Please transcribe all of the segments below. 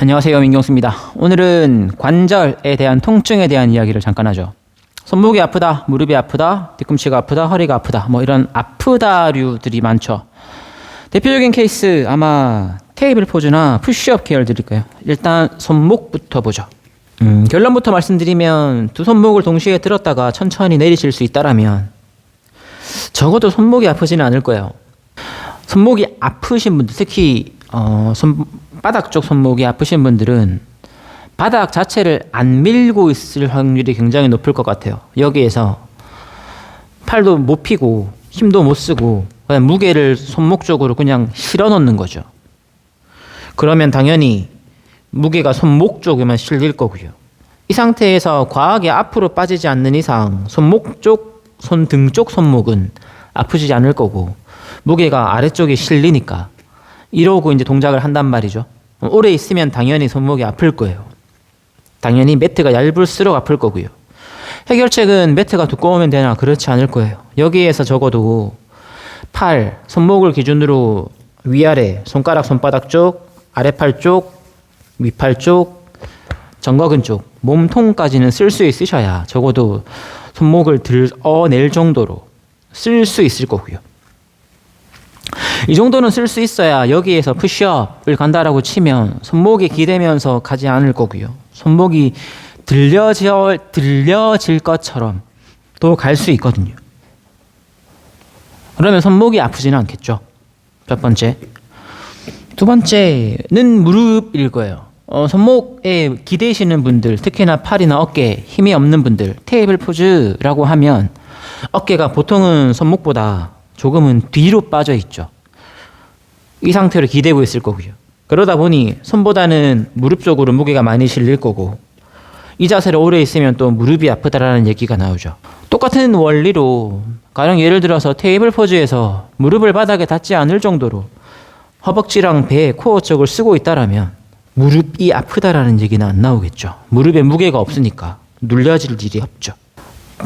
안녕하세요 민경수입니다. 오늘은 관절에 대한 통증에 대한 이야기를 잠깐 하죠. 손목이 아프다, 무릎이 아프다, 뒤꿈치가 아프다, 허리가 아프다, 뭐 이런 아프다류들이 많죠. 대표적인 케이스 아마 테이블 포즈나 푸시업 계열 드릴 거예요. 일단 손목부터 보죠. 음, 결론부터 말씀드리면 두 손목을 동시에 들었다가 천천히 내리실 수 있다라면 적어도 손목이 아프지는 않을 거예요. 손목이 아프신 분들, 특히 어, 손바닥 쪽 손목이 아프신 분들은 바닥 자체를 안 밀고 있을 확률이 굉장히 높을 것 같아요. 여기에서 팔도 못 피고 힘도 못 쓰고 그냥 무게를 손목 쪽으로 그냥 실어 놓는 거죠. 그러면 당연히 무게가 손목 쪽에만 실릴 거고요. 이 상태에서 과하게 앞으로 빠지지 않는 이상 손목 쪽, 손등 쪽 손목은 아프지 않을 거고 무게가 아래쪽에 실리니까 이러고 이제 동작을 한단 말이죠. 오래 있으면 당연히 손목이 아플 거예요. 당연히 매트가 얇을수록 아플 거고요. 해결책은 매트가 두꺼우면 되나 그렇지 않을 거예요. 여기에서 적어도 팔, 손목을 기준으로 위아래, 손가락, 손바닥 쪽, 아래팔 쪽, 위팔 쪽, 정거근 쪽, 몸통까지는 쓸 수 있으셔야 적어도 손목을 들어낼 정도로 쓸 수 있을 거고요. 이 정도는 쓸 수 있어야 여기에서 푸시업을 간다라고 치면 손목이 기대면서 가지 않을 거고요. 손목이 들려져, 들려질 것처럼 또 갈 수 있거든요. 그러면 손목이 아프지는 않겠죠. 첫 번째. 두 번째는 무릎일 거예요. 어, 손목에 기대시는 분들, 특히나 팔이나 어깨 힘이 없는 분들, 테이블 포즈라고 하면 어깨가 보통은 손목보다 조금은 뒤로 빠져 있죠. 이 상태로 기대고 있을 거고요. 그러다 보니 손보다는 무릎 쪽으로 무게가 많이 실릴 거고 이 자세로 오래 있으면 또 무릎이 아프다라는 얘기가 나오죠. 똑같은 원리로 가령 예를 들어서 테이블 포즈에서 무릎을 바닥에 닿지 않을 정도로 허벅지랑 배, 코어 쪽을 쓰고 있다라면 무릎이 아프다라는 얘기는 안 나오겠죠. 무릎에 무게가 없으니까 눌려질 일이 없죠.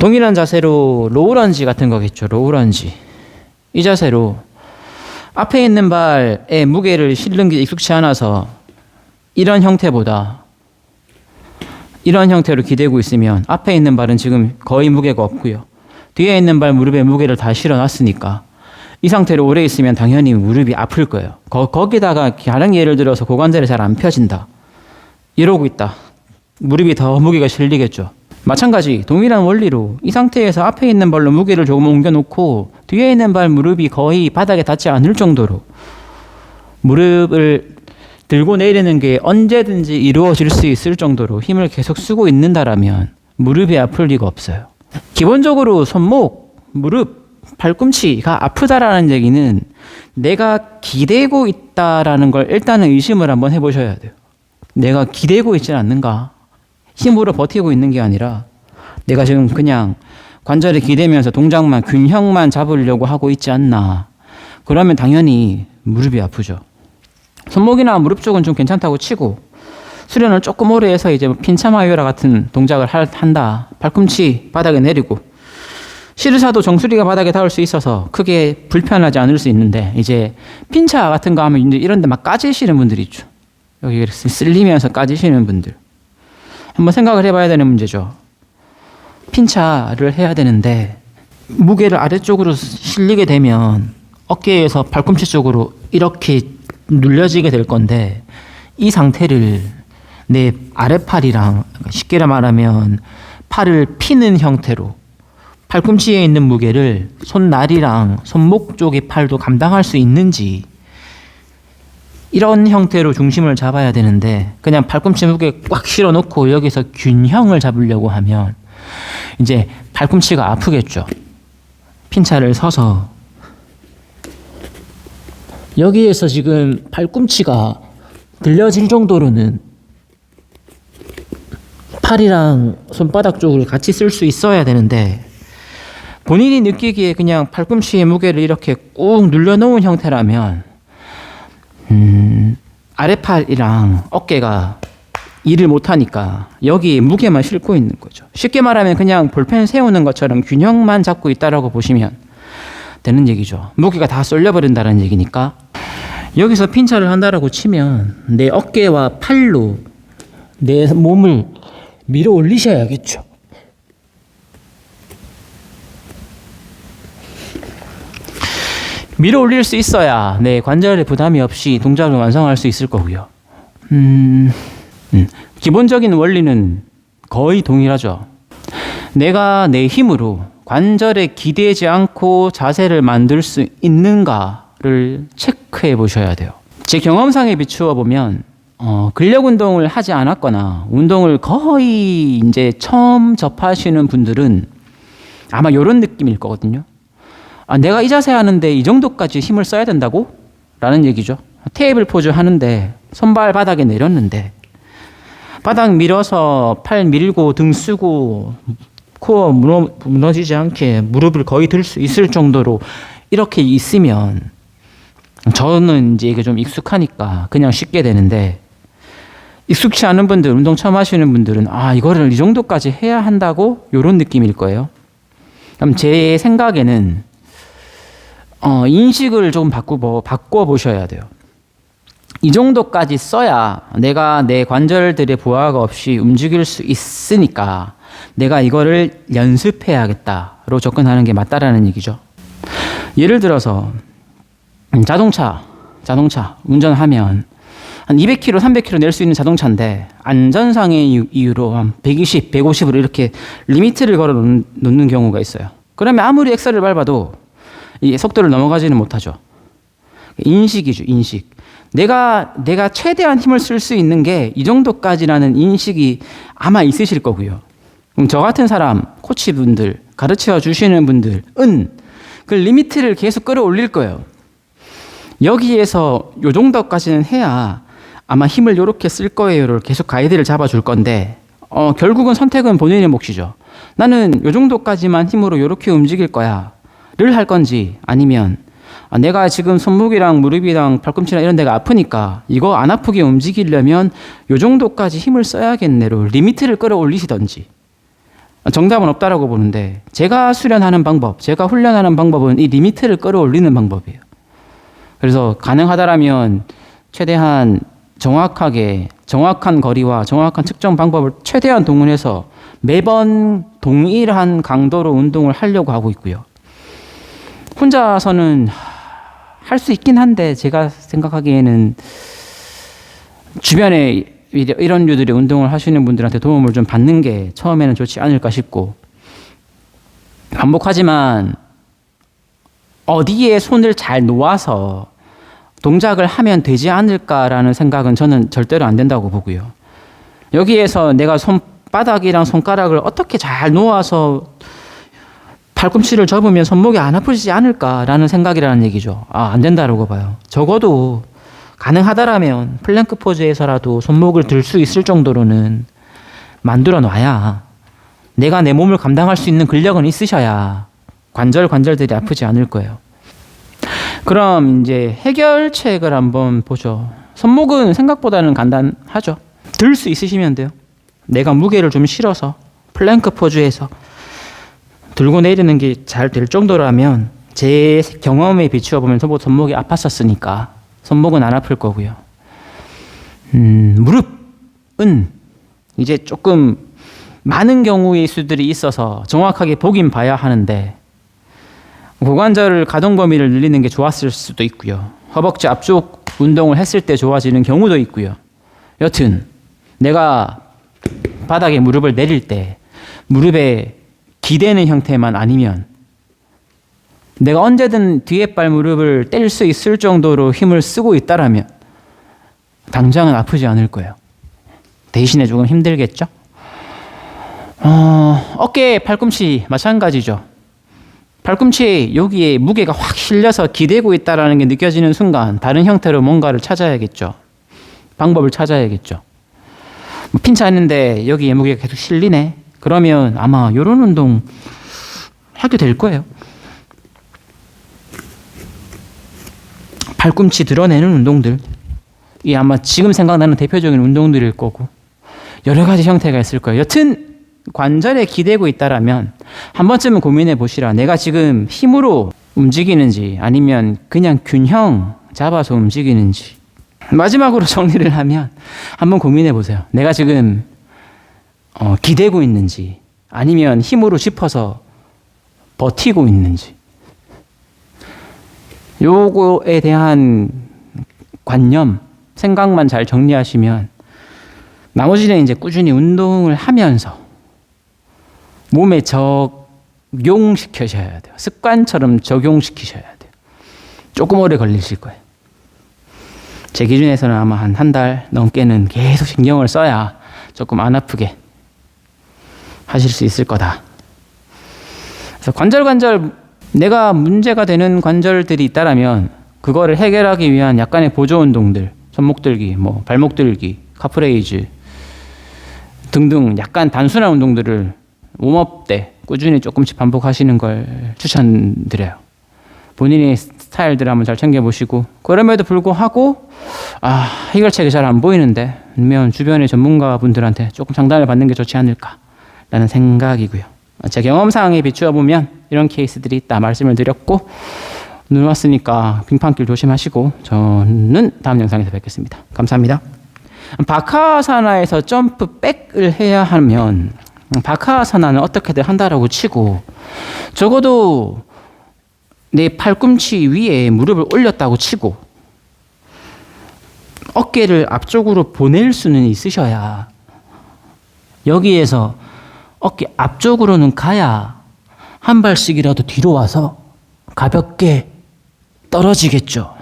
동일한 자세로 로우런지 같은 거겠죠. 로우런지. 이 자세로 앞에 있는 발에 무게를 실는 게 익숙치 않아서 이런 형태보다 이런 형태로 기대고 있으면 앞에 있는 발은 지금 거의 무게가 없고요. 뒤에 있는 발 무릎에 무게를 다 실어놨으니까 이 상태로 오래 있으면 당연히 무릎이 아플 거예요. 거, 거기다가 가령 예를 들어서 고관절이 잘 안 펴진다. 이러고 있다. 무릎이 더 무게가 실리겠죠. 마찬가지 동일한 원리로 이 상태에서 앞에 있는 발로 무게를 조금 옮겨놓고 뒤에 있는 발 무릎이 거의 바닥에 닿지 않을 정도로 무릎을 들고 내리는 게 언제든지 이루어질 수 있을 정도로 힘을 계속 쓰고 있는다라면 무릎이 아플 리가 없어요. 기본적으로 손목, 무릎, 발꿈치가 아프다라는 얘기는 내가 기대고 있다라는 걸 일단은 의심을 한번 해보셔야 돼요. 내가 기대고 있지 않는가? 힘으로 버티고 있는 게 아니라 내가 지금 그냥 관절에 기대면서 동작만 균형만 잡으려고 하고 있지 않나. 그러면 당연히 무릎이 아프죠. 손목이나 무릎 쪽은 좀 괜찮다고 치고 수련을 조금 오래 해서 이제 뭐 핀차마요라 같은 동작을 할, 한다. 발꿈치 바닥에 내리고 시르사도 정수리가 바닥에 닿을 수 있어서 크게 불편하지 않을 수 있는데 이제 핀차 같은 거 하면 이제 이런 데 막 까지시는 분들이 있죠. 여기 쓸리면서 까지시는 분들. 한번 생각을 해봐야 되는 문제죠. 핀차를 해야 되는데 무게를 아래쪽으로 실리게 되면 어깨에서 발꿈치 쪽으로 이렇게 눌려지게 될 건데 이 상태를 내 아래팔이랑 쉽게 말하면 팔을 피는 형태로 팔꿈치에 있는 무게를 손날이랑 손목 쪽의 팔도 감당할 수 있는지 이런 형태로 중심을 잡아야 되는데 그냥 팔꿈치 무게 꽉 실어 놓고 여기서 균형을 잡으려고 하면 이제 팔꿈치가 아프겠죠. 핀차를 서서 여기에서 지금 팔꿈치가 들려질 정도로는 팔이랑 손바닥 쪽을 같이 쓸 수 있어야 되는데 본인이 느끼기에 그냥 팔꿈치의 무게를 이렇게 꾹 눌러놓은 형태라면 음, 아래팔이랑 어깨가 일을 못하니까 여기 무게만 싣고 있는 거죠. 쉽게 말하면 그냥 볼펜 세우는 것처럼 균형만 잡고 있다라고 보시면 되는 얘기죠. 무게가 다 쏠려버린다는 얘기니까 여기서 핀차를 한다라고 치면 내 어깨와 팔로 내 몸을 밀어 올리셔야겠죠. 밀어 올릴 수 있어야 내 관절에 부담이 없이 동작을 완성할 수 있을 거고요. 음, 음, 기본적인 원리는 거의 동일하죠. 내가 내 힘으로 관절에 기대지 않고 자세를 만들 수 있는가를 체크해 보셔야 돼요. 제 경험상에 비추어 보면 어, 근력 운동을 하지 않았거나 운동을 거의 이제 처음 접하시는 분들은 아마 이런 느낌일 거거든요. 아, 내가 이 자세 하는데 이 정도까지 힘을 써야 된다고? 라는 얘기죠. 테이블 포즈 하는데 손발 바닥에 내렸는데 바닥 밀어서 팔 밀고 등 쓰고 코어 무너, 무너지지 않게 무릎을 거의 들 수 있을 정도로 이렇게 있으면 저는 이제 이게 좀 익숙하니까 그냥 쉽게 되는데 익숙치 않은 분들 운동 처음 하시는 분들은 아 이거를 이 정도까지 해야 한다고 이런 느낌일 거예요. 그럼 제 생각에는 어, 인식을 좀 바꾸고 바꿔 보셔야 돼요. 이 정도까지 써야 내가 내 관절들의 부하가 없이 움직일 수 있으니까 내가 이거를 연습해야겠다로 접근하는 게 맞다라는 얘기죠. 예를 들어서 음, 자동차, 자동차 운전하면 한 200km, 300km 낼 수 있는 자동차인데 안전상의 이유로 한 120, 150으로 이렇게 리미트를 걸어 놓는 경우가 있어요. 그러면 아무리 엑셀을 밟아도 이 속도를 넘어가지는 못하죠. 인식이죠, 인식. 내가 내가 최대한 힘을 쓸 수 있는 게 이 정도까지라는 인식이 아마 있으실 거고요. 그럼 저 같은 사람, 코치분들, 가르쳐 주시는 분들은 그 리미트를 계속 끌어올릴 거예요. 여기에서 요 정도까지는 해야 아마 힘을 요렇게 쓸 거예요를 계속 가이드를 잡아 줄 건데 어, 결국은 선택은 본인의 몫이죠. 나는 요 정도까지만 힘으로 요렇게 움직일 거야. 를할 건지 아니면 아, 내가 지금 손목이랑 무릎이랑 팔꿈치랑 이런 데가 아프니까 이거 안 아프게 움직이려면 요 정도까지 힘을 써야겠네로 리미트를 끌어올리시던지 정답은 없다라고 보는데 제가 수련하는 방법, 제가 훈련하는 방법은 이 리미트를 끌어올리는 방법이에요. 그래서 가능하다라면 최대한 정확하게 정확한 거리와 정확한 측정 방법을 최대한 동원해서 매번 동일한 강도로 운동을 하려고 하고 있고요. 혼자서는 할 수 있긴 한데 제가 생각하기에는 주변에 이런 류들의 운동을 하시는 분들한테 도움을 좀 받는 게 처음에는 좋지 않을까 싶고 반복하지만 어디에 손을 잘 놓아서 동작을 하면 되지 않을까라는 생각은 저는 절대로 안 된다고 보고요. 여기에서 내가 손바닥이랑 손가락을 어떻게 잘 놓아서 팔꿈치를 접으면 손목이 안 아프지 않을까라는 생각이라는 얘기죠. 아, 안 된다라고 봐요. 적어도 가능하다라면 플랭크 포즈에서라도 손목을 들 수 있을 정도로는 만들어 놔야 내가 내 몸을 감당할 수 있는 근력은 있으셔야 관절 관절들이 아프지 않을 거예요. 그럼 이제 해결책을 한번 보죠. 손목은 생각보다는 간단하죠. 들 수 있으시면 돼요. 내가 무게를 좀 실어서 플랭크 포즈에서 들고 내리는 게 잘 될 정도라면 제 경험에 비추어 보면 손목이 아팠었으니까 손목은 안 아플 거고요. 음, 무릎은 이제 조금 많은 경우의 수들이 있어서 정확하게 보긴 봐야 하는데 고관절을 가동 범위를 늘리는 게 좋았을 수도 있고요. 허벅지 앞쪽 운동을 했을 때 좋아지는 경우도 있고요. 여튼 내가 바닥에 무릎을 내릴 때 무릎에 기대는 형태만 아니면 내가 언제든 뒤에 발 무릎을 뗄 수 있을 정도로 힘을 쓰고 있다라면 당장은 아프지 않을 거예요. 대신에 조금 힘들겠죠? 어, 어깨, 팔꿈치 마찬가지죠. 팔꿈치 여기에 무게가 확 실려서 기대고 있다라는 게 느껴지는 순간 다른 형태로 뭔가를 찾아야겠죠. 방법을 찾아야겠죠. 뭐 핀차 했는데 여기에 무게가 계속 실리네. 그러면 아마 이런 운동 하게 될 거예요. 발꿈치 드러내는 운동들. 이 아마 지금 생각나는 대표적인 운동들일 거고 여러 가지 형태가 있을 거예요. 여튼 관절에 기대고 있다라면 한 번쯤은 고민해 보시라. 내가 지금 힘으로 움직이는지 아니면 그냥 균형 잡아서 움직이는지. 마지막으로 정리를 하면 한번 고민해 보세요. 내가 지금 어, 기대고 있는지 아니면 힘으로 짚어서 버티고 있는지. 요거에 대한 관념, 생각만 잘 정리하시면 나머지는 이제 꾸준히 운동을 하면서 몸에 적용시키셔야 돼요. 습관처럼 적용시키셔야 돼요. 조금 오래 걸리실 거예요. 제 기준에서는 아마 한 한 달 넘게는 계속 신경을 써야 조금 안 아프게 하실 수 있을 거다. 그래서 관절 관절 내가 문제가 되는 관절들이 있다라면 그거를 해결하기 위한 약간의 보조 운동들, 손목 들기, 뭐 발목 들기, 카프레이즈 등등 약간 단순한 운동들을 웜업 때 꾸준히 조금씩 반복하시는 걸 추천드려요. 본인의 스타일들 한번 잘 챙겨보시고 그럼에도 불구하고 아 해결책이 잘 안 보이는데 아니면 주변의 전문가분들한테 조금 상담을 받는 게 좋지 않을까 라는 생각이고요. 제 경험상에 비추어 보면 이런 케이스들이 있다 말씀을 드렸고 눈 왔으니까 빙판길 조심하시고 저는 다음 영상에서 뵙겠습니다. 감사합니다. 바카사나에서 점프 백을 해야 하면 바카사나는 어떻게든 한다라고 치고 적어도 내 팔꿈치 위에 무릎을 올렸다고 치고 어깨를 앞쪽으로 보낼 수는 있으셔야 여기에서 어깨 앞쪽으로는 가야 한 발씩이라도 뒤로 와서 가볍게 떨어지겠죠.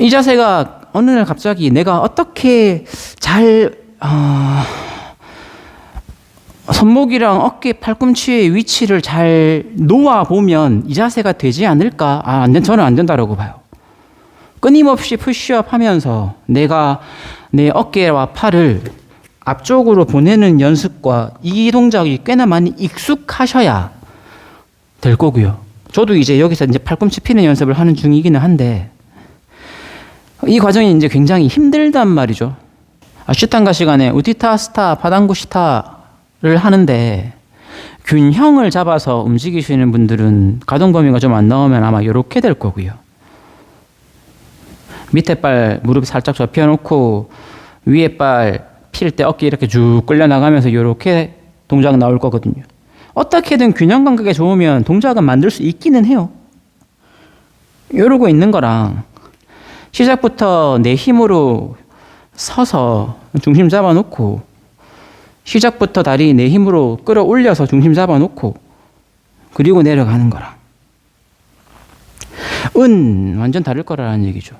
이 자세가 어느 날 갑자기 내가 어떻게 잘 어, 손목이랑 어깨 팔꿈치의 위치를 잘 놓아 보면 이 자세가 되지 않을까? 아, 안 된, 저는 안 된다라고 봐요. 끊임없이 푸시업 하면서 내가 내 어깨와 팔을 앞쪽으로 보내는 연습과 이 동작이 꽤나 많이 익숙하셔야 될 거고요. 저도 이제 여기서 이제 팔꿈치 피는 연습을 하는 중이기는 한데 이 과정이 이제 굉장히 힘들단 말이죠. 아슈탄가 시간에 우티타 스타 파당구 시타를 하는데 균형을 잡아서 움직이시는 분들은 가동 범위가 좀 안 나오면 아마 이렇게 될 거고요. 밑에 발 무릎 살짝 접혀놓고 위에 발 필 때 어깨 이렇게 쭉 끌려 나가면서 이렇게 동작 나올 거거든요. 어떻게든 균형 감각이 좋으면 동작은 만들 수 있기는 해요. 이러고 있는 거랑 시작부터 내 힘으로 서서 중심 잡아놓고 시작부터 다리 내 힘으로 끌어올려서 중심 잡아놓고 그리고 내려가는 거랑 은 완전 다를 거라는 얘기죠.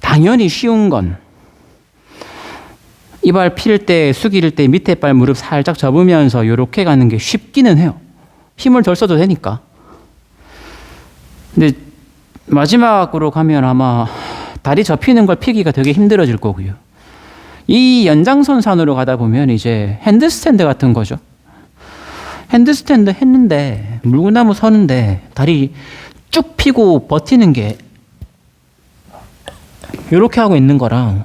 당연히 쉬운 건 이발 필 때, 숙일 때 밑에 발 무릎 살짝 접으면서 이렇게 가는 게 쉽기는 해요. 힘을 덜 써도 되니까. 근데 마지막으로 가면 아마 다리 접히는 걸 피기가 되게 힘들어질 거고요. 이 연장선상으로 가다 보면 이제 핸드스탠드 같은 거죠. 핸드스탠드 했는데 물구나무 서는데 다리 쭉 피고 버티는 게 이렇게 하고 있는 거랑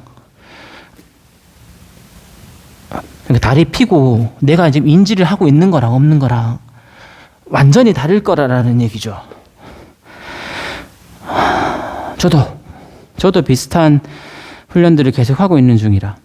그러니까 다리 피고 내가 지금 인지를 하고 있는 거랑 없는 거랑 완전히 다를 거라는 얘기죠. 저도 저도 비슷한 훈련들을 계속 하고 있는 중이라